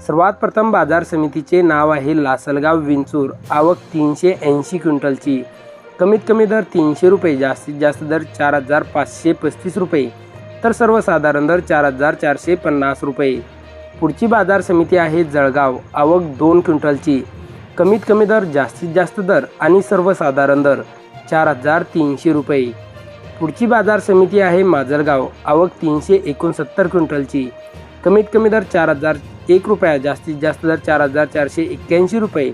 सर्वात प्रथम बाजार समितीचे नाव आहे लासलगाव विंचूर. आवक तीनशे ऐंशी क्विंटलची. कमीत कमी दर तीनशे रुपये जास्तीत जास्त दर चार हजार पाचशे पस्तीस रुपये. तर सर्वसाधारण दर चार हजार चारशे पन्नास रुपये. पुढची बाजार समिती आहे जळगाव. आवक दोन क्विंटलची. कमीत कमी दर जास्तीत जास्त दर आणि सर्वसाधारण दर चार हजार तीनशे रुपये. पुढची बाजार समिती आहे माजलगाव. आवक तीनशे एकोणसत्तर क्विंटलची. कमीत कमी दर चार हजार एक रुपया जास्तीत जास्त दर चार हजार चारशे एक्क्याऐंशी रुपये.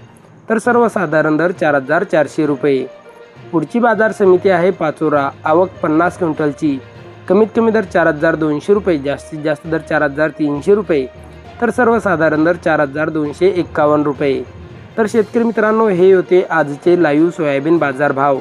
तर सर्वसाधारण दर चार हजार चारशे रुपये. पुढची बाजार समिती आहे पाचोरा आवक पन्नास क्विंटलची. कमीत कमी दर चार हजार दोनशे रुपये जास्तीत जास्त दर चार हजार तीनशे रुपये. तर सर्वसाधारण दर चार हजार दोनशे एक्कावन्न रुपये. तर शेतकरी मित्रांनो हे होते आजचे लाईव्ह सोयाबीन बाजार भाव